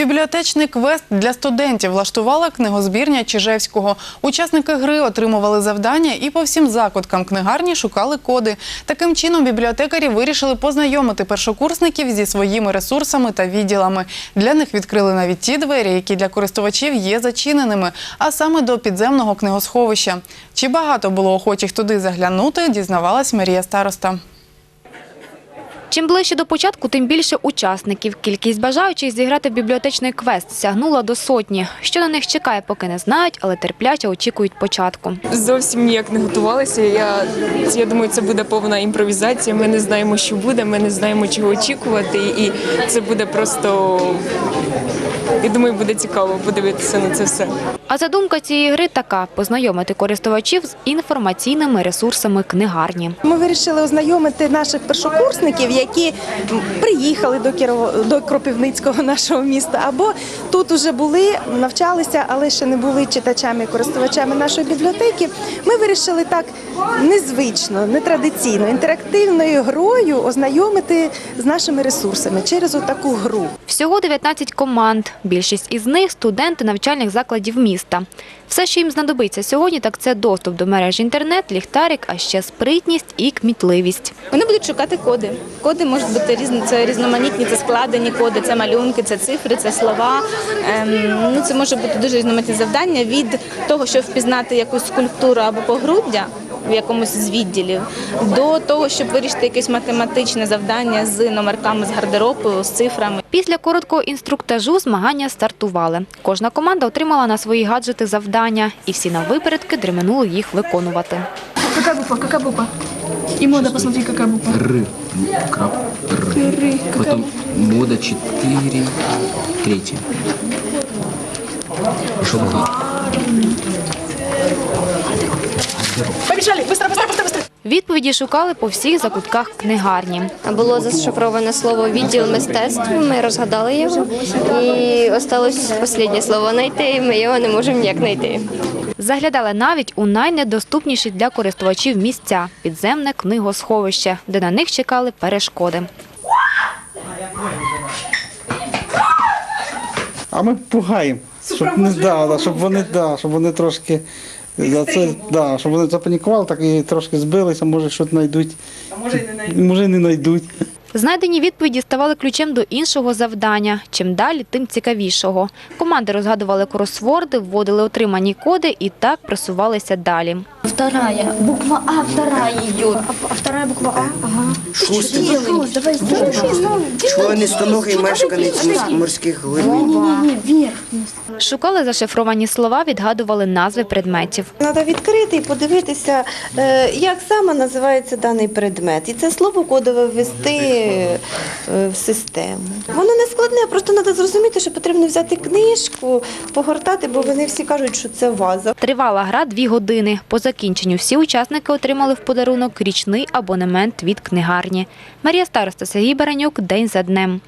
Бібліотечний квест для студентів влаштувала книгозбірня Чижевського. Учасники гри отримували завдання і по всім закуткам книгарні шукали коди. Таким чином бібліотекарі вирішили познайомити першокурсників зі своїми ресурсами та відділами. Для них відкрили навіть ті двері, які для користувачів є зачиненими, а саме до підземного книгосховища. Чи багато було охочих туди заглянути, дізнавалась Марія Староста. Чим ближче до початку, тим більше учасників. Кількість бажаючих зіграти в бібліотечний квест сягнула до сотні. Що на них чекає, поки не знають, але терпляче очікують початку. Зовсім ніяк не готувалися. Я, я думаю, це буде повна імпровізація. Ми не знаємо, що буде, ми не знаємо, чого очікувати. І це буде просто, я думаю, буде цікаво подивитися на це все. А задумка цієї гри така – познайомити користувачів з інформаційними ресурсами книгарні. Ми вирішили ознайомити наших першокурсників, які приїхали до Кірово до Кропивницького нашого міста, або тут уже були, навчалися, але ще не були читачами і користувачами нашої бібліотеки. Ми вирішили так незвично, нетрадиційно, інтерактивною грою ознайомити з нашими ресурсами через отаку гру. Всього 19 команд. Більшість із них – студенти навчальних закладів міста. Все, що їм знадобиться сьогодні, так це доступ до мережі інтернет, ліхтарик, а ще спритність і кмітливість. Вони будуть шукати коди. Коди можуть бути різні, це різноманітні, це складені коди, це малюнки, це цифри, це слова. Ем, ну, це може бути дуже різноманітні завдання від того, щоб впізнати якусь скульптуру або погруддя в якомусь з відділів, до того, щоб вирішити якесь математичне завдання з номерками з гардеробу, з цифрами. Після короткого інструктажу змагання стартували. Кожна команда отримала на свої гаджети завдання, і всі навипередки дременули їх виконувати. Какая буква? Какая буква? И мода, посмотри, какая буква. Р. Ну, Краб. Р. Потом мода 4. Третья. Пошел год Побежали! Быстро, быстро, быстро, быстро! Відповіді шукали по всіх закутках книгарні. Було зашифроване слово відділ мистецтв. Ми розгадали його, і осталось останнє слово знайти. і Ми його не можемо ніяк знайти. Заглядали навіть у найнедоступніші для користувачів місця – підземне книгосховище, де на них чекали перешкоди. А ми пугаємо, щоб не да, да, щоб вони да, щоб вони трошки за це, да, щоб вони запанікували, так і трошки збилися, може щось знайдуть. А може і не знайдуть. Може і не знайдуть. Знайдені відповіді ставали ключем до іншого завдання. Чим далі, тим цікавішого. Команди розгадували кросворди, вводили отримані коди і так просувалися далі. Вторая. Буква А вторая идет. А вторая буква А? Ага. Давай сделаем. Членистоногий мешканець морс- морських глибин. Не-не-не, вверх. Шукали зашифровані слова, відгадували назви предметів. Треба відкрити і подивитися, е, як саме називається даний предмет. І це слово кодове ввести в систему. Воно не складне, просто треба зрозуміти, що потрібно взяти книжку, погортати, бо вони всі кажуть, що це ваза. Тривала гра дві години. По закінченню всі учасники отримали в подарунок річний абонемент від книгарні. Марія Староста, Сергій Баранюк. День за днем.